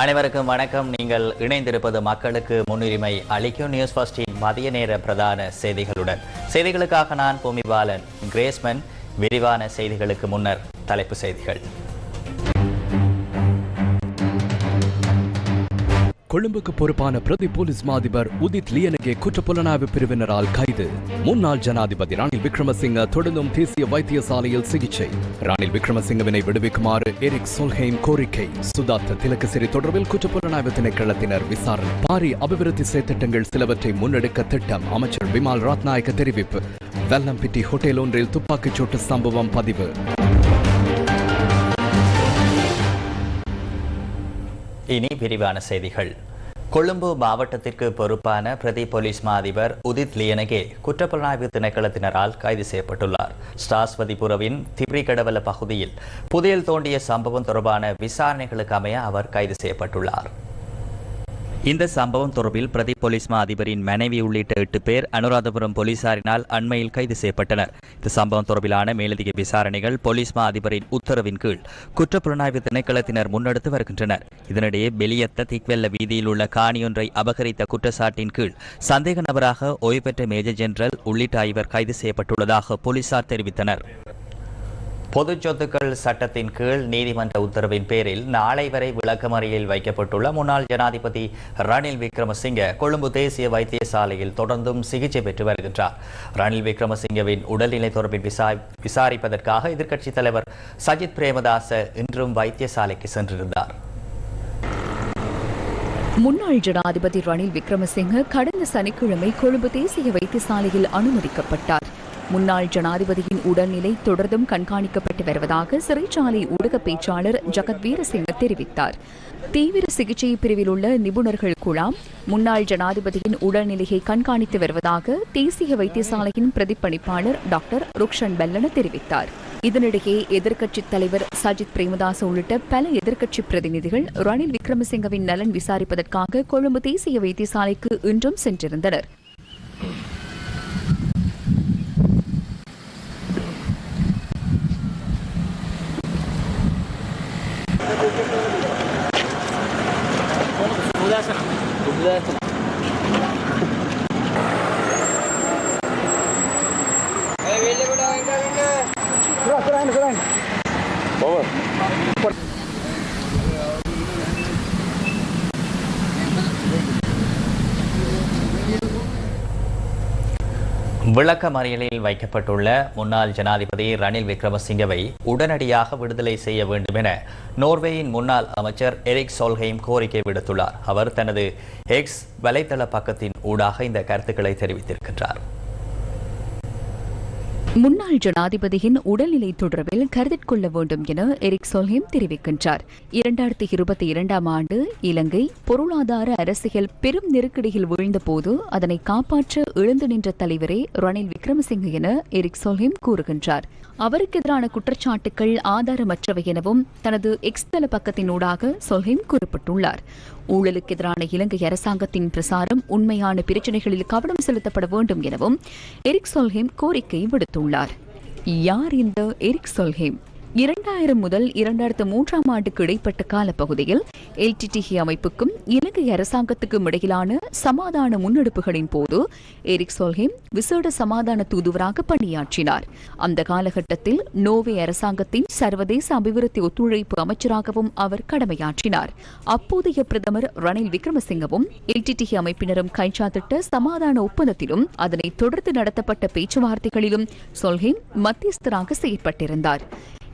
அனைவருக்கும் வணக்கம். நீங்கள் இணைந்திருப்பது மக்களுக்கு முன்னுரிமை அளிக்கும் நியூஸ் ஃபர்ஸ்டின் மதிய நேர பிரதான செய்திகளுடன். செய்திகளுக்காக நான் பூமிபாலன் கிரேஸ்மன் விரிவான செய்திகளுக்கு முன்னர் தலைப்பு செய்திகள். கொழும்புக்கு பொறுப்பான பிரதி போலீஸ் மாதிபர் உதித் லியனகே குற்றப்புலனாய்வு பிரிவினரால் கைது. முன்னாள் ஜனாதிபதி ரணில் விக்ரமசிங்க தொடர்ந்தும் தேசிய வைத்தியசாலையில் சிகிச்சை. ரணில் விக்ரமசிங்கவினை விடுவிக்குமாறு எரிக் சொல்ஹெய்ம் கோரிக்கை. சுதார்த்த திலக்கசிறி தொடர்பில் குற்றப்புலனாய்வு திணைக்களத்தினர் விசாரணை. பாரி அபிவிருத்தி செயற்திட்டங்கள் சிலவற்றை முன்னெடுக்க திட்டம். அமைச்சர் விமால் ராத்நாயக்க தெரிவிப்பு. வெல்லம்பிட்டி ஹோட்டல் ஒன்றில் துப்பாக்கிச் சூட்டு சம்பவம் பதிவு. இனி விரிவான செய்திகள். கொழும்பு மாவட்டத்திற்கு பொறுப்பான பிரதி போலீஸ் மா அதிபர் உதித் லியனகே குற்றப்புலனாய்வு திணைக்களத்தினரால் கைது செய்யப்பட்டுள்ளார். ஸ்டாஸ்வதிபுரவின் திப்ரிகடவல பகுதியில் புதையல் தோண்டிய சம்பவம் தொடர்பான விசாரணைகளுக்கு அமைய அவர் கைது செய்யப்பட்டுள்ளார். இந்த சம்பவம் தொடர்பில் பிரதி போலீஸ் மா அதிபரின் மனைவி உள்ளிட்ட எட்டு பேர் அனுராதபுரம் போலீசாரினால் அண்மையில் கைது செய்யப்பட்டனர். இந்த சம்பவம் தொடர்பிலான மேலதிக விசாரணைகள் போலீஸ் மா அதிபரின் உத்தரவின் கீழ் குற்றப்புலனாய்வு திணைக்களத்தினர் முன்னெடுத்து வருகின்றனர். இதனிடையே பெலியத்த திக்வெல்ல வீதியில் உள்ள காணியொன்றை அபகரித்த குற்றச்சாட்டின் கீழ் சந்தேக நபராக ஓய்வு பெற்ற மேஜர் ஜெனரல் உள்ளிட்ட ஐவர் கைது செய்யப்பட்டுள்ளதாக போலீசார் தெரிவித்தனர். பொது சொத்துக்கள் சட்டத்தின் கீழ் நீதிமன்ற உத்தரவின் பேரில் நாளை வரை விளக்கமறியலில் வைக்கப்பட்டுள்ள முன்னாள் ஜனாதிபதி ரணில் விக்ரமசிங்க கொழும்பு தேசிய வைத்தியசாலையில் தொடர்ந்தும் சிகிச்சை பெற்று வருகின்றார். ரணில் விக்ரமசிங்கவின் உடல்நிலை தொடர்பில் விசாரிப்பதற்காக எதிர்க்கட்சித் தலைவர் சஜித் பிரேமதாச இன்றும் வைத்தியசாலைக்கு சென்றிருந்தார். முன்னாள் ஜனாதிபதி ரணில் விக்ரமசிங்க கடந்த சனிக்கிழமை கொழும்பு தேசிய வைத்தியசாலையில் அனுமதிக்கப்பட்டார். முன்னாள் ஜனாதிபதியின் உடல்நிலை தொடர்ந்தும் கண்காணிக்கப்பட்டு வருவதாக சிறைச்சாலை ஊடக பேச்சாளர் ஜகத் வீரசிங்க தெரிவித்தார். தீவிர சிகிச்சை பிரிவில் உள்ள நிபுணர்கள் குழாம் முன்னாள் ஜனாதிபதியின் உடல்நிலையை கண்காணித்து வருவதாக தேசிய வைத்தியசாலையின் பிரதிப்பணிப்பாளர் டாக்டர் ருக்ஷன் பெல்லன தெரிவித்தார். இதனிடையே எதிர்க்கட்சித் தலைவர் சஜித் பிரேமதாஸ் உள்ளிட்ட பல எதிர்க்கட்சி பிரதிநிதிகள் ரணில் விக்ரமசிங்கவின் நலன் விசாரிப்பதற்காக கொழும்பு தேசிய வைத்தியசாலைக்கு இன்றும் சென்றிருந்தனர். விளக்க மறியலில் வைக்கப்பட்டுள்ள முன்னாள் ஜனாதிபதி ரணில் விக்ரமசிங்கவை உடனடியாக விடுதலை செய்ய வேண்டும் என நோர்வேயின் முன்னாள் அமைச்சர் எரிக் சோல்ஹெய்ம் கோரிக்கை விடுத்துள்ளார். அவர் தனது எக்ஸ் வலைத்தள பக்கத்தின் ஊடாக இந்த கருத்துக்களை தெரிவித்திருக்கின்றார். முன்னாள் ஜனாதிபதியின் உடல்நிலை தொடர்பில் கருதிக் கொள்ள வேண்டும் என எரிக் சோல்ஹேம் தெரிவிக்கின்றார். இரண்டாயிரத்தி இருபத்தி இரண்டாம் ஆண்டு இலங்கை பொருளாதார அரசியல் பெரும் நெருக்கடியில் வீழ்ந்தபோது அதனை காப்பாற்ற எழுந்து நின்ற தலைவரே ரணில் விக்ரமசிங்க என எரிக் சோல்ஹேம் கூறுகின்றார். அவருக்கு எதிரான குற்றச்சாட்டுகள் ஆதாரமற்றவை எனவும் தனது எக்ஸ் தள பக்கத்தினூடாக சொல்ஹேம் குறிப்பிட்டுள்ளார். ஊழலுக்கு எதிரான இலங்கை அரசாங்கத்தின் பிரசாரம் உண்மையான பிரச்சனைகளில் கவனம் செலுத்தப்பட வேண்டும் எனவும் எரிக் சொல்ஹேம் கோரிக்கை விடுத்துள்ளார். யார் இந்த எரிக் சொல்ஹேம் இரண்டாயிரம் முதல் இரண்டாயிரத்து மூன்றாம் ஆண்டுக்கு இடைப்பட்ட காலப்பகுதியில் எல்டிடிஹி அமைப்புக்கும் இலங்கை அரசாங்கத்துக்கும் இடையிலான சமாதான முன்னெடுப்புகளின் போது எரிக் சொல்ஹேம் விசேட சமாதான தூதுவராக பணியாற்றினார். அந்த காலகட்டத்தில் நோவே அரசாங்கத்தின் சர்வதேச அபிவிருத்தி ஒத்துழைப்பு அமைச்சராகவும் அவர் கடமையாற்றினார். அப்போதைய பிரதமர் ரணில் விக்ரமசிங்கவும் எல்டிடிஹி அமைப்பினரும் கைச்சாத்திட்ட சமாதான ஒப்பந்தத்திலும் அதனை தொடர்ந்து நடத்தப்பட்ட பேச்சுவார்த்தைகளிலும் சொல்ஹேம் மத்தியஸ்தராக செயற்பட்டிருந்தார்.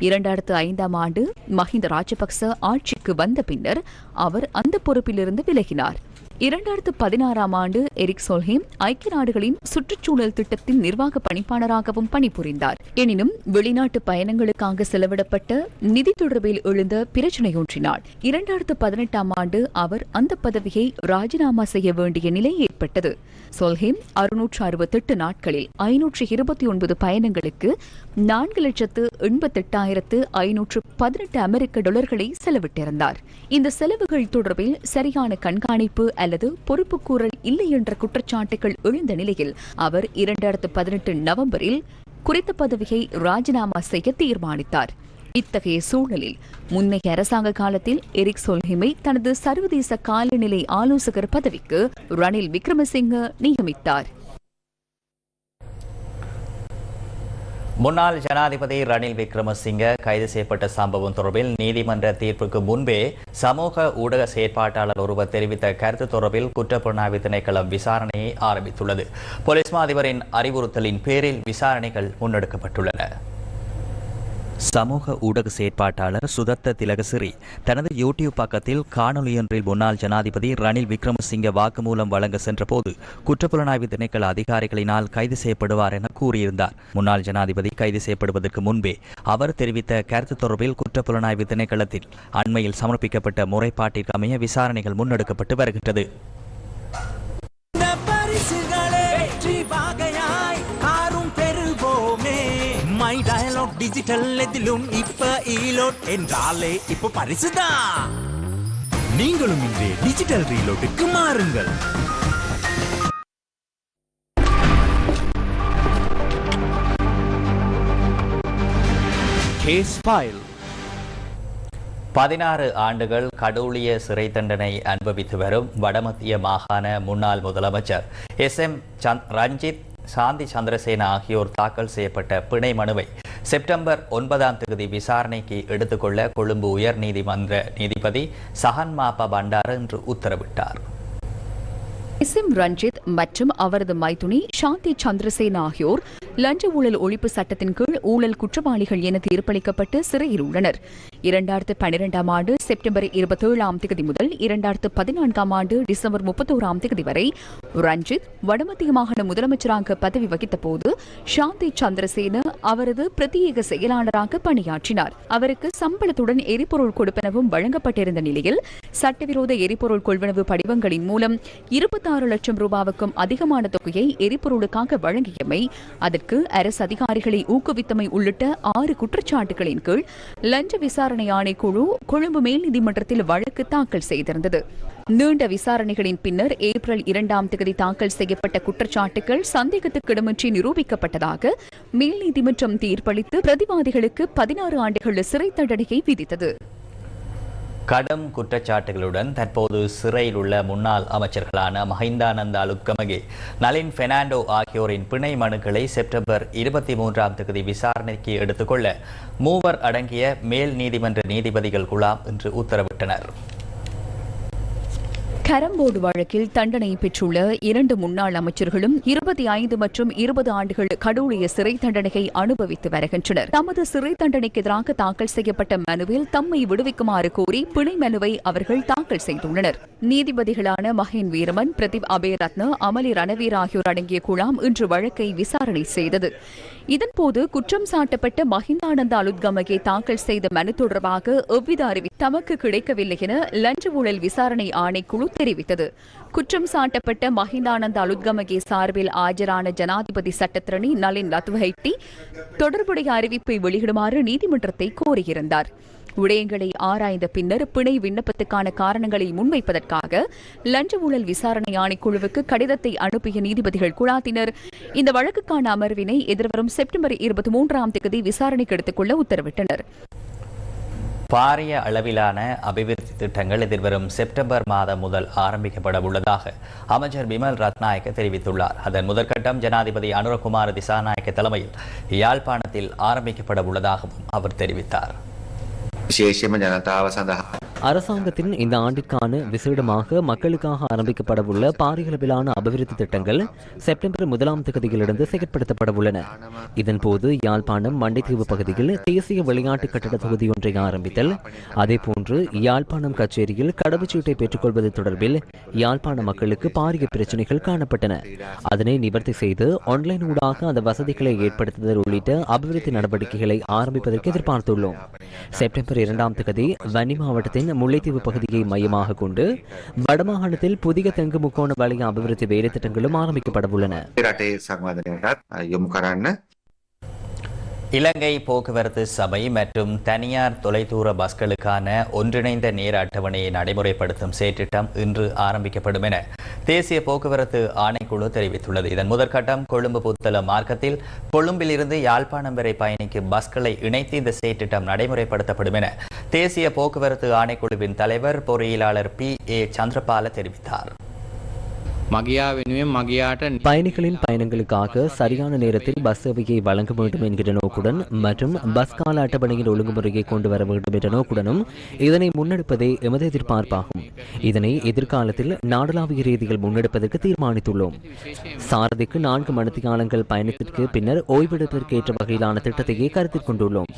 இரண்டாயிரத்து ஐந்தாம் ஆண்டு மஹிந்த ராஜபக்ச ஆட்சிக்கு வந்த பின்னர் அவர் அந்த பொறுப்பிலிருந்து விலகினார். இரண்டாயிரத்து பதினாறாம் ஆண்டு எரிக் சோல்ஹேம் ஐக்கிய நாடுகளின் சுற்றுச்சூழல் திட்டத்தின் நிர்வாக பணிப்பாளராகவும் பணிபுரிந்தார். எனினும் வெளிநாட்டு பயணங்களுக்காக செலவிடப்பட்ட நிதி தொடர்பில் எழுந்த பிரச்சினையொன்றினால் இரண்டாயிரத்து பதினெட்டாம் ஆண்டு அவர் அந்த பதவியை ராஜினாமா செய்ய வேண்டிய நிலை ஏற்பட்டது. சோல்ஹேம் அறுநூற்று அறுபத்தெட்டு நாட்களில் ஐநூற்று இருபத்தி ஒன்பது பயணங்களுக்கு நான்கு லட்சத்து எண்பத்தெட்டாயிரத்து ஐநூற்று பதினெட்டு அமெரிக்க டாலர்களை செலவிட்டிருந்தார். இந்த செலவுகள் தொடர்பில் சரியான கண்காணிப்பு அல்லது பொறுப்புக்கூறல் இல்லை என்ற குற்றச்சாட்டுகள் எழுந்த நிலையில் அவர் இரண்டாயிரத்து பதினெட்டு நவம்பரில் குறித்த பதவியை ராஜினாமா செய்ய தீர்மானித்தார். இத்தகைய சூழலில் முன்னைய அரசாங்க காலத்தில் எரிக் சொல்ஹிமை தனது சர்வதேச காலநிலை ஆலோசகர் பதவிக்கு ரணில் விக்ரமசிங்க நியமித்தார். முன்னாள் ஜனாதிபதி ரணில் விக்ரமசிங்க கைது செய்யப்பட்ட சம்பவம் தொடர்பில் நீதிமன்ற தீர்ப்புக்கு முன்பே சமூக ஊடக செயற்பாட்டாளர் ஒருவர் தெரிவித்த கருத்து தொடர்பில் குற்றப்புலனாய்வு திணைக்களம் விசாரணையை ஆரம்பித்துள்ளது. போலீஸ் மாதிபரின் அறிவுறுத்தலின் பேரில் விசாரணைகள் முன்னெடுக்கப்பட்டுள்ளன. சமூக ஊடக செயற்பாட்டாளர் சுதத்த திலகசிறி தனது யூடியூப் பக்கத்தில் காணொலியொன்றில் முன்னாள் ஜனாதிபதி ரணில் விக்ரமசிங்க வாக்குமூலம் வழங்க சென்றபோது குற்றப்புலனாய்வு திணைக்கள அதிகாரிகளினால் கைது செய்யப்படுவார் என கூறியிருந்தார். முன்னாள் ஜனாதிபதி கைது செய்யப்படுவதற்கு முன்பே அவர் தெரிவித்த கருத்து தொடர்பில் குற்றப்புலனாய்வு திணைக்களத்தில் அண்மையில் சமர்ப்பிக்கப்பட்ட முறைப்பாட்டிற்கு அமைய விசாரணைகள் முன்னெடுக்கப்பட்டு வருகின்றது. டிஜிட்டல் எதிலும் இப்ப ஈலோட் என்றாலே இப்ப பரிசுதான். நீங்களும் இன்றே டிஜிட்டல் ரீலோட்டுக்கு மாறுங்கள். கேஸ் ஃபைல் பதினாறு ஆண்டுகள் கடூழிய சிறை தண்டனை அனுபவித்து வரும் வடமத்திய மாகாண முன்னாள் முதலமைச்சர் எஸ் எம் ரஞ்சித் சாந்தி சந்திரசேனா ஆகியோர் தாக்கல் செய்யப்பட்ட பிணை மனுவை செப்டம்பர் ஒன்பதாம் தேதி விசாரணைக்கு எடுத்துக்கொள்ள கொழும்பு உயர் நீதிமன்ற நீதிபதி சஹன் மாப்பா பண்டார இன்று உத்தரவிட்டார். இசிம் ரஞ்சித் மற்றும் அவரது மைத்துனி சாந்தி சந்திரசேன ஆகியோர் லஞ்ச ஊழல் ஒழிப்பு சட்டத்தின் கீழ் ஊழல் குற்றவாளிகள் என தீர்ப்பளிக்கப்பட்டு சிறையில் உள்ளனர். இரண்டாயிரத்து பனிரெண்டாம் ஆண்டு செப்டம்பர் இருபத்தேழாம் தேதி முதல் இரண்டாயிரத்து பதினான்காம் ஆண்டு டிசம்பர் முப்பத்தோராம் தேதி வரை ரஞ்சித் வடமத்திய மாகாண முதலமைச்சராக பதவி வகித்த போது சாந்தி சந்திரசேன அவரது பிரத்யேக செயலாளராக பணியாற்றினார். அவருக்கு சம்பளத்துடன் எரிபொருள் கொடுப்பனவும் வழங்கப்பட்டிருந்த நிலையில் சட்டவிரோத எரிபொருள் கொள்வனவு படிவங்களின் மூலம் இருபத்தாறு லட்சம் ரூபாவுக்கும் அதிகமான தொகையை எரிபொருளுக்காக வழங்கியமை அதற்கு அரசு அதிகாரிகளை ஊக்குவித்தமை உள்ளிட்ட ஆறு குற்றச்சாட்டுகளின் கீழ் லஞ்ச விசாரணை ஆணைக்குழு கொழும்பு மேல் நீதிமன்றத்தில் வழக்கு தாக்கல் செய்திருந்தது. நீண்ட விசாரணைகளின் பின்னர் ஏப்ரல் இரண்டாம் தேதி தாக்கல் செய்யப்பட்ட குற்றச்சாட்டுகள் சந்தேகத்துக்கிடமின்றி நிரூபிக்கப்பட்டதாக மேல் நீதிமன்றம் தீர்ப்பளித்து பிரதிவாதிகளுக்கு பதினாறு ஆண்டுகள் சிறை தண்டனையை விதித்தது. கடும் குற்றச்சாட்டுகளுடன் தற்போது சிறையில் உள்ள முன்னாள் அமைச்சர்களான மஹிந்தானந்த அலுத்கமகே நளின் பெர்னாண்டோ ஆகியோரின் பிணை மனுக்களை செப்டம்பர் இருபத்தி மூன்றாம் தேதி விசாரணைக்கு எடுத்துக்கொள்ள மூவர் அடங்கிய மேல் நீதிமன்ற நீதிபதிகள் குழாம் இன்று உத்தரவிட்டனர். கரம்போர்டு வழக்கில் தண்டனை பெற்றுள்ள இரண்டு முன்னாள் அமைச்சர்களும் இருபத்தி ஐந்து மற்றும் இருபது ஆண்டுகள் கடூழிய சிறை தண்டனையை அனுபவித்து வருகின்றனர். தமது சிறை தண்டனைக்கு எதிராக தாக்கல் செய்யப்பட்ட மனுவில் தம்மை விடுவிக்குமாறு கோரி பிணை மனுவை அவர்கள் தாக்கல் செய்துள்ளனர். நீதிபதிகளான மகேன் வீரமன் பிரதீப் அபயரத்ன அமலி ரணவீர் ஆகியோர் அடங்கிய குழாம் இன்று வழக்கை விசாரணை செய்தது. இதன்போது குற்றம் சாட்டப்பட்ட மஹிந்தானந்த அலுத்கமகே தாக்கல் செய்த மனு தொடர்பாக எவ்வித அறிவி தமக்கு கிடைக்கவில்லை என லஞ்ச ஊழல் விசாரணை ஆணைக்குழு தெரிவித்தது. குற்றம் சாட்டப்பட்ட மஹிந்தானந்த அலுத்கமகே சார்பில் ஆஜரான ஜனாதிபதி சட்டத்திரணி நளின் லத்வஹைட்டி தொடர்புடைய அறிவிப்பை வெளியிடுமாறு நீதிமன்றத்தை கோரியிருந்தார். விடயங்களை ஆராய்ந்த பின்னர் பிணை விண்ணப்பத்துக்கான காரணங்களை முன்வைப்பதற்காக லஞ்ச ஊழல் விசாரணை ஆணைக்குழுவுக்கு கடிதத்தை அனுப்பிய நீதிபதிகள் குழாத்தினர் இந்த வழக்குக்கான அமர்வினை எதிர்வரும் செப்டம்பர் இருபத்தி மூன்றாம் தேதி விசாரணைக்கு எடுத்துக்கொள்ள உத்தரவிட்டனர். பாரிய அளவிலான அபிவிருத்தி திட்டங்கள் எதிர்வரும் செப்டம்பர் மாதம் முதல் ஆரம்பிக்கப்பட உள்ளதாக அமைச்சர் பிமல் ரத்நாயக்க தெரிவித்துள்ளார். அதன் முதற்கட்டம் ஜனாதிபதி அனுரகுமார் திசாநாயக்க தலைமையில் யாழ்ப்பாணத்தில் ஆரம்பிக்கப்பட உள்ளதாகவும் அவர் தெரிவித்தார். විශේෂම ජනතාව සඳහා அரசாங்கத்தின் இந்த ஆண்டிற்கான விசேடமாக மக்களுக்காக ஆரம்பிக்கப்படவுள்ள பாரியளவிலான அபிவிருத்தி திட்டங்கள் செப்டம்பர் முதலாம் தேதியிலிருந்து செயற்படுத்தப்பட உள்ளன இதன்போது யாழ்ப்பாணம் மண்டைத்தீவு பகுதியில் தேசிய விளையாட்டு கட்டட தொகுதி ஒன்றை ஆரம்பித்தல் அதேபோன்று யாழ்ப்பாணம் கச்சேரியில் கடவுச்சீட்டை பெற்றுக்கொள்வது தொடர்பில் யாழ்ப்பாண மக்களுக்கு பாரிய பிரச்சனைகள் காணப்பட்டன அதனை நிவர்த்தி செய்து ஆன்லைன் ஊடாக அந்த வசதிகளை ஏற்படுத்துதல் உள்ளிட்ட அபிவிருத்தி நடவடிக்கைகளை ஆரம்பிப்பதற்கு எதிர்பார்த்துள்ளோம் செப்டம்பர் இரண்டாம் தேதி வன்னி மாவட்டத்தின் முல்லைத்தீவு பகுதியை மையமாக கொண்டு வடமாகாணத்தில் புதிய தெங்கு முக்கோண வலய அபிவிருத்தி வேலை திட்டங்களும் ஆரம்பிக்கப்பட உள்ளன இலங்கை போக்குவரத்து சபை மற்றும் தனியார் தொலைதூர பஸ்களுக்கான ஒன்றிணைந்த நேர அட்டவணையை நடைமுறைப்படுத்தும் செயற்றிட்டம் இன்று ஆரம்பிக்கப்படும் என தேசிய போக்குவரத்து ஆணைக்குழு தெரிவித்துள்ளது. இதன் முதற்கட்டம் கொழும்பு புத்தள மார்க்கத்தில் கொழும்பிலிருந்து யாழ்ப்பாணம் வரை பயணிக்கும் பஸ்களை இணைத்து இந்த செயற்றிட்டம் நடைமுறைப்படுத்தப்படும் என தேசிய போக்குவரத்து ஆணைக்குழுவின் தலைவர் பொறியியலாளர் பி. ஏ. சந்திரபால தெரிவித்தார். மகியா வெனுவேன் மகியாட்ட பயணிகளின் பயணங்களுக்காக சரியான நேரத்தில் பஸ் சேவையை வழங்க வேண்டும் என்கிற நோக்குடன் மற்றும் பஸ் கால அட்டவணையில் ஒழுங்குமுறையை கொண்டு வர வேண்டும் என்ற நோக்குடனும் இதனை முன்னெடுப்பதே எமது எதிர்பார்ப்பாகும். இதனை எதிர்காலத்தில் நாடளாவிய ரீதியில் முன்னெடுப்பதற்கு தீர்மானித்துள்ளோம். சாரதிக்கு நான்கு மணித்தியாலங்கள் பயணத்திற்கு பின்னர் ஓய்வெடுப்பதற்கு ஏற்ற வகையிலான திட்டத்தையே கருத்தில் கொண்டுள்ளோம்.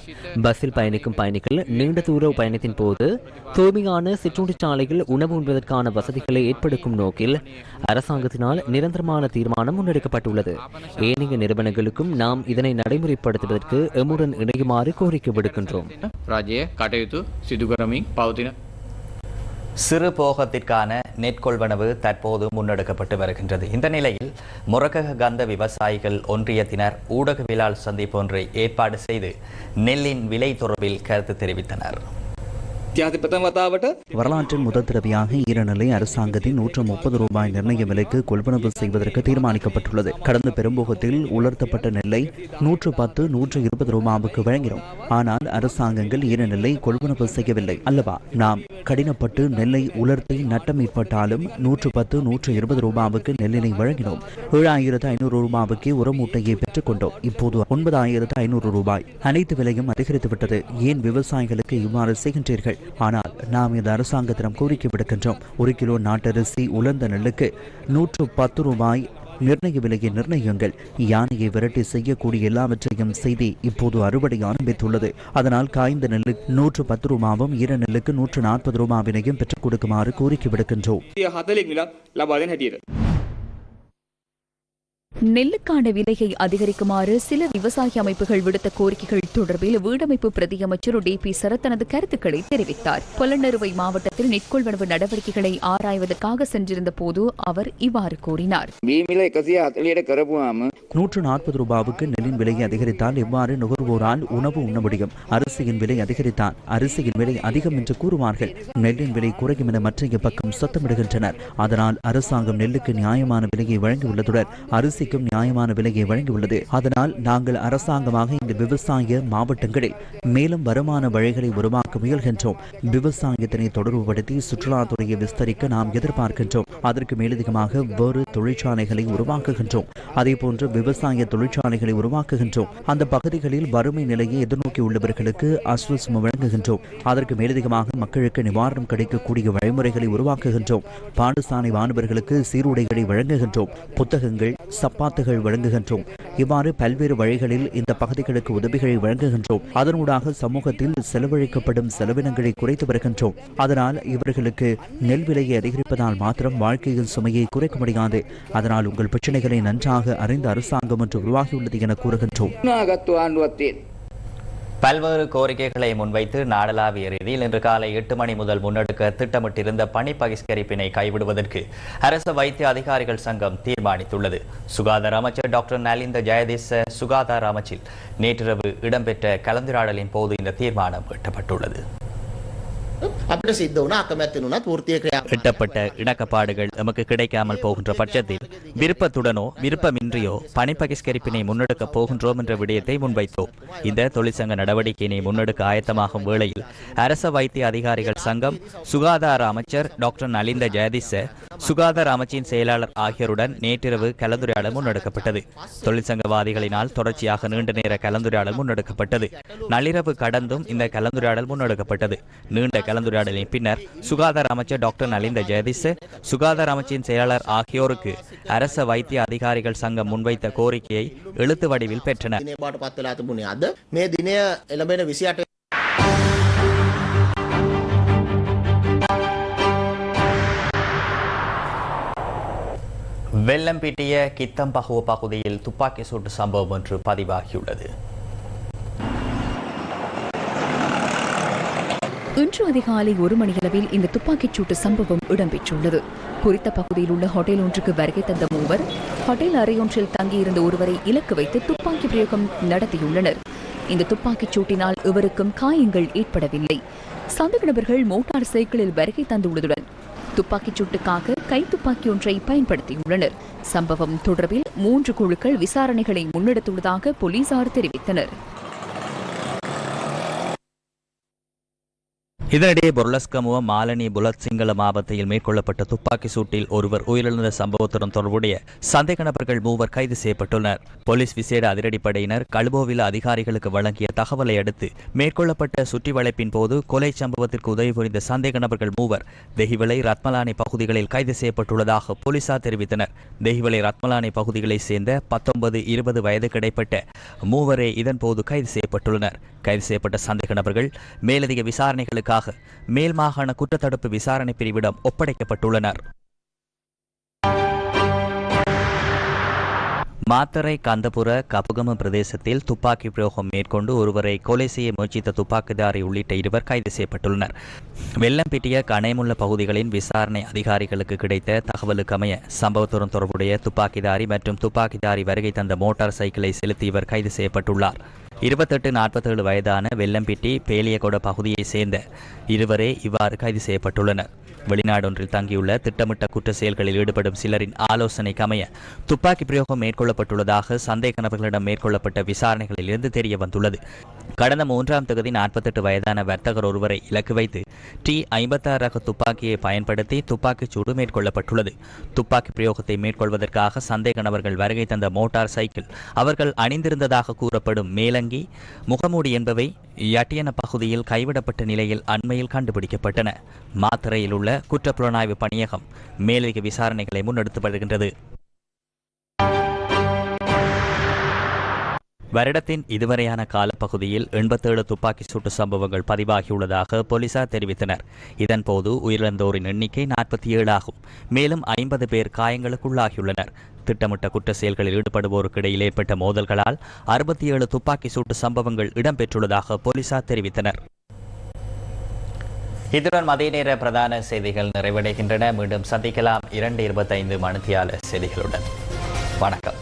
பஸ்ஸில் பயணிக்கும் பயணிகள் நீண்ட தூர பயணத்தின் போது தூய்மையான சிற்றுண்டிச்சாலையில் உணவு உண்பதற்கான வசதிகளை ஏற்படுத்தும் நோக்கில் அரசாங்கத்தினால் நிரந்தரமான தீர்மானம் முன்னெடுக்கப்பட்டுள்ளது. ஏனைய நிறுவனங்களுக்கும் நாம் இதனை நடைமுறைப்படுத்துவதற்கு எம்முடன் இணையுமாறு கோரிக்கை விடுக்கின்றோம். சிறு போகத்திற்கான நெற்கொள்வனவு தற்போது முன்னெடுக்கப்பட்டு வருகின்றது. இந்த நிலையில் முரகக கந்த விவசாயிகள் ஒன்றியத்தினர் ஊடகவியலாளர் சந்திப்பு ஒன்றை ஏற்பாடு செய்து நெல்லின் விலை தொடர்பில் கருத்து தெரிவித்தனர். வரலாற்றின் முதல் தடவையாக ஈரநிலை அரசாங்கத்தின் நூற்று முப்பது ரூபாய் நிர்ணய விலைக்கு கொள்வனவு செய்வதற்கு தீர்மானிக்கப்பட்டுள்ளது. கடந்த பெரும்போகத்தில் உலர்த்தப்பட்ட நெல்லை நூற்று பத்து நூற்று இருபது ரூபாவுக்கு வழங்கினோம். ஆனால் அரசாங்கங்கள் ஈரநிலை கொள்வனவு செய்யவில்லை அல்லவா? நாம் கடினப்பட்டு நெல்லை உலர்த்தி நட்டம் ஏற்பட்டாலும் நூற்று பத்து நூற்று இருபது ரூபாவுக்கு நெல்லினை வழங்கினோம். ஏழாயிரத்து ஐநூறு ரூபாவுக்கு உரமூட்டையை பெற்றுக் கொண்டோம். இப்போது ஒன்பதாயிரத்து ஐநூறு ரூபாய். அனைத்து விலையும் அதிகரித்துவிட்டது. ஏன் விவசாயிகளுக்கு இவ்வாறு செய்கின்றீர்கள்? ஆனால் நாம் இந்த அரசாங்கத்திடம் கோரிக்கை விடுக்கின்றோம். ஒரு கிலோ நாட்டரிசி உலர்ந்த நெல்லுக்கு நூற்று பத்து ரூபாய் நிர்ணய விலையை நிர்ணயங்கள் யானையை விரட்டி செய்யக்கூடிய எல்லாவற்றையும் செய்தி இப்போது அறுவடை ஆரம்பித்துள்ளது. அதனால் காய்ந்த நெல்லு நூற்று பத்து ரூபாவும் ஈர நெல்லுக்கு நூற்று நாற்பது ரூபாவினையும் பெற்றுக் கொடுக்குமாறு கோரிக்கை விடுக்கின்றோம். நெல்லுக்கான விலையை அதிகரிக்குமாறு சில விவசாய அமைப்புகள் விடுத்த கோரிக்கைகள் தொடர்பில் வீடமைப்பு பிரதியமைச்சர் டி பி சரத் தனது கருத்துக்களை தெரிவித்தார். புலனறுவை மாவட்டத்தில் நிட்கொள்வனவு நடவடிக்கைகளை ஆராய்வதற்காக சென்றிருந்த போது அவர் இவ்வாறு கூறினார். நூற்று நாற்பது ரூபாவுக்கு நெல்லின் விலை அதிகரித்தால் எவ்வாறு நுகர்வோரால் உணவு உண்ண முடியும்? அரிசியின் விலை அதிகரித்தால் அரிசியின் விலை அதிகம் என்று கூறுவார்கள். நெல்லின் விலை குறையும் என மற்ற பக்கம் சத்தமிடுகின்றனர். அதனால் அரசாங்கம் நெல்லுக்கு நியாயமான விலையை வழங்கியுள்ளதுடன் அரிசிக்கும் நியாயமான விலையை வழங்கியுள்ளது. அதனால் நாங்கள் அரசாங்கமாக இந்த விவசாய மாவட்டங்களில் மேலும் வருமான வழிகளை உருவாக்க முயல்கின்றோம். விவசாயத்தினை தொடர்புபடுத்தி சுற்றுலாத்துறையை விஸ்தரிக்க நாம் எதிர்பார்க்கின்றோம். அதற்கு மேலதிகமாக வேறு தொழிற்சாலைகளை உருவாக்குகின்றோம். அதேபோன்று விவசாய தொழிற்சாலைகளை உருவாக்குகின்றோம். அந்த பகுதிகளில் வறுமை நிலையை எதிர்நோக்கியுள்ளவர்களுக்கு அஸ்வசம் வழங்குகின்றோம். அதற்கு மேலதிகமாக மக்களுக்கு நிவாரணம் கிடைக்கக்கூடிய வழிமுறைகளை உருவாக்குகின்றோம். பாடசாலை மாணவர்களுக்கு சீருடைகளை வழங்குகின்றோம். புத்தகங்கள் சப்பாத்துகள் வழங்குகின்றோம். இவ்வாறு பல்வேறு வழிகளில் இந்த பகுதிகளுக்கு உதவிகளை வழங்குகின்றோம் அதனூடாக சமூகத்தில் செலவழிக்கப்படும் செலவினங்களை குறைத்து வருகின்றோம். அதனால் இவர்களுக்கு நெல் விலையை அதிகரிப்பதால் மாத்திரம் வாழ்க்கையில் சுமையை குறைக்க முடியாது. அதனால் உங்கள் பிரச்சனைகளை நன்றாக அறிந்த அரசாங்கம் ஒன்று உருவாகியுள்ளது என கூறுகின்றோம். பல்வேறு கோரிக்கைகளை முன்வைத்து நாடளாவிய ரீதியில் இன்று காலை எட்டு மணி முதல் முன்னெடுக்க திட்டமிட்டிருந்த பணி பகிஷ்கரிப்பினை கைவிடுவதற்கு அரசு வைத்திய அதிகாரிகள் சங்கம் தீர்மானித்துள்ளது. சுகாதார அமைச்சர் டாக்டர் நலிந்த ஜெயதேச சுகாதார அமைச்சில் நேற்றிரவு இடம்பெற்ற கலந்துரையாடலின் போது இந்த தீர்மானம் எட்டப்பட்டுள்ளது. අපිට සිද්ධ වුණ අකමැත්තෙන් වුණත් වෘත්තීය ක්‍රියා எட்டப்பட்ட இணக்கப்பாடுகள் எமக்கு கிடைக்காமல் போகின்ற பட்சத்தில் விருப்பத்துடனோ விருப்பமின்றியோ பணி பகிஷ்கரிப்பினை முன்னெடுக்கப் போகின்றோம் என்ற விடயத்தை முன்வைத்தோம் இந்த தொழிற்சங்க நடவடிக்கையினை முன்னெடுக்க ஆயத்தமாகும் வேளையில் அரச வைத்திய அதிகாரிகள் சங்கம் சுகாதார அமைச்சர் டாக்டர் நலிந்த ஜெயதிச சுகாதார அமைச்சின் செயலாளர் ஆகியோருடன் நேற்றிரவு கலந்துரையாடல் முன்னெடுக்கப்பட்டது தொழிற்சங்கவாதிகளினால் தொடர்ச்சியாக நீண்ட நேர கலந்துரையாடல் முன்னெடுக்கப்பட்டது நள்ளிரவு கடந்தும் இந்த கலந்துரையாடல் முன்னெடுக்கப்பட்டது நீண்ட கலந்துரையாடலின் பின்னர் சுகாதார அமைச்சர் டாக்டர் நலிந்த ஜெயதிஸ் சுகாதார அமைச்சின் செயலாளர் ஆகியோருக்கு அரச வைத்திய அதிகாரிகள் சங்கம் முன்வைத்த கோரிக்கையை எழுத்து வடிவில் பெற்றனர். வெள்ளம்பிட்டிய கித்தம்பகுவ பகுதியில் துப்பாக்கி சூட்டு சம்பவம் ஒன்று பதிவாகியுள்ளது. இன்று அதிகாலை ஒரு மணியளவில் இந்த துப்பாக்கிச் சூட்டு சம்பவம் இடம்பெற்றுள்ளது. குறித்த பகுதியில் உள்ள ஹோட்டல் ஒன்றுக்கு வருகை தந்த மூவர் ஹோட்டல் அறையொன்றில் தங்கியிருந்த ஒருவரை இலக்கு வைத்து துப்பாக்கி பிரயோகம் நடத்தியுள்ளனர். இந்த துப்பாக்கிச் சூட்டினால் இவருக்கும் காயங்கள் ஏற்படவில்லை. சந்தேக நபர்கள் மோட்டார் சைக்கிளில் வருகை தந்துள்ளதுடன் துப்பாக்கிச் சூட்டுக்காக கைத்துப்பாக்கி ஒன்றை பயன்படுத்தியுள்ளனர். சம்பவம் தொடர்பில் மூன்று குழுக்கள் விசாரணைகளை முன்னெடுத்துள்ளதாக போலீசார் தெரிவித்தனர். இதனிடையே பொருளஸ்கமுவ மாலனி புலத் சிங்கள மாவட்டத்தில் மேற்கொள்ளப்பட்ட துப்பாக்கி சூட்டில் ஒருவர் உயிரிழந்த சம்பவத்துடன் தொடர்புடைய சந்தேக நபர்கள் மூவர் கைது செய்யப்பட்டுள்ளனர். போலீஸ் விசேட அதிரடிப்படையினர் கழுபோவில் அதிகாரிகளுக்கு வழங்கிய தகவலை அடுத்து மேற்கொள்ளப்பட்ட சுற்றி வளைப்பின் போது கொலை சம்பவத்திற்கு உதவி புரிந்த சந்தேக நபர்கள் மூவர் தெஹிவலை ரத்மலானி பகுதிகளில் கைது செய்யப்பட்டுள்ளதாக போலீசார் தெரிவித்தனர். தெஹிவலை ரத்மலானி பகுதிகளைச் சேர்ந்த பத்தொன்பது இருபது வயது கிடைப்பட்ட மூவரே இதன்போது கைது செய்யப்பட்டுள்ளனர். கைது செய்யப்பட்ட சந்தேக நபர்கள் மேலதிக விசாரணைகளுக்காக மேல் மாகாண குற்றத்தடுப்பு விசாரணை பிரிவிடம் ஒப்படைக்கப்பட்டுள்ளனர். மாத்தரை கந்தபுர கபுகம பிரதேசத்தில் துப்பாக்கி பிரயோகம் மேற்கொண்டு ஒருவரை கொலை செய்ய முயற்சித்த துப்பாக்கிதாரி உள்ளிட்ட இருவர் கைது செய்யப்பட்டுள்ளனர். வெள்ளம்பிட்டிய கனைமுள்ள பகுதிகளின் விசாரணை அதிகாரிகளுக்கு கிடைத்த தகவலுக்கமைய சம்பவத்துடன் தொடர்புடைய துப்பாக்கிதாரி மற்றும் துப்பாக்கிதாரி வருகை தந்த மோட்டார் சைக்கிளை செலுத்தி இவர் கைது செய்யப்பட்டுள்ளார். இருபத்தெட்டு நாற்பத்தேழு வயதான வெள்ளம்பிட்டி பேலியகொட பகுதியைச் சேர்ந்த இருவரே இவ்வாறு கைது செய்யப்பட்டுள்ளனர். வெளிநாடொன்றில் தங்கியுள்ள திட்டமிட்ட குற்ற செயல்களில் ஈடுபடும் சிலரின் ஆலோசனைக்கு அமைய துப்பாக்கி பிரயோகம் மேற்கொள்ளப்பட்டுள்ளதாக சந்தேக நபர்களிடம் மேற்கொள்ளப்பட்ட விசாரணைகளில் இருந்து தெரிய வந்துள்ளது கடந்த மூன்றாம் தொகுதி நாற்பத்தெட்டு வயதான வர்த்தகர் ஒருவரை இலக்கு வைத்து டி ஐம்பத்தாறு ரக துப்பாக்கியை பயன்படுத்தி துப்பாக்கிச் சூடு மேற்கொள்ளப்பட்டுள்ளது. துப்பாக்கி பிரயோகத்தை மேற்கொள்வதற்காக சந்தேக நபர்கள் வருகை தந்த மோட்டார் சைக்கிள் அவர்கள் அணிந்திருந்ததாக கூறப்படும் மேலங்கி முகமூடி என்பவை யட்டியன பகுதியில் கைவிடப்பட்ட நிலையில் அண்மையில் கண்டுபிடிக்கப்பட்டன. மாத்திரையில் உள்ள குற்றப்புலனாய்வு பணியகம் மேலதிக விசாரணைகளை முன்னெடுத்து வருகின்றது. வருடத்தின் இதுவரையான காலப்பகுதியில் எண்பத்தேழு துப்பாக்கி சூட்டு சம்பவங்கள் பதிவாகியுள்ளதாக போலீசார் தெரிவித்தனர். இதன்போது உயிரிழந்தோரின் எண்ணிக்கை நாற்பத்தி ஏழு ஆகும் மேலும் ஐம்பது பேர் காயங்களுக்குள்ளாகியுள்ளனர். திட்டமிட்ட குற்ற செயல்களில் ஈடுபடுவோருக்கு இடையில் ஏற்பட்ட மோதல்களால் அறுபத்தி ஏழு துப்பாக்கி சூட்டு சம்பவங்கள் இடம்பெற்றுள்ளதாக போலீசார் தெரிவித்தனர். இத்துடன் மதிய நேர பிரதான செய்திகள் நிறைவடைகின்றன. மீண்டும் சந்திக்கலாம் இரண்டு இருபத்தைந்து மணித்தியால செய்திகளுடன். வணக்கம்.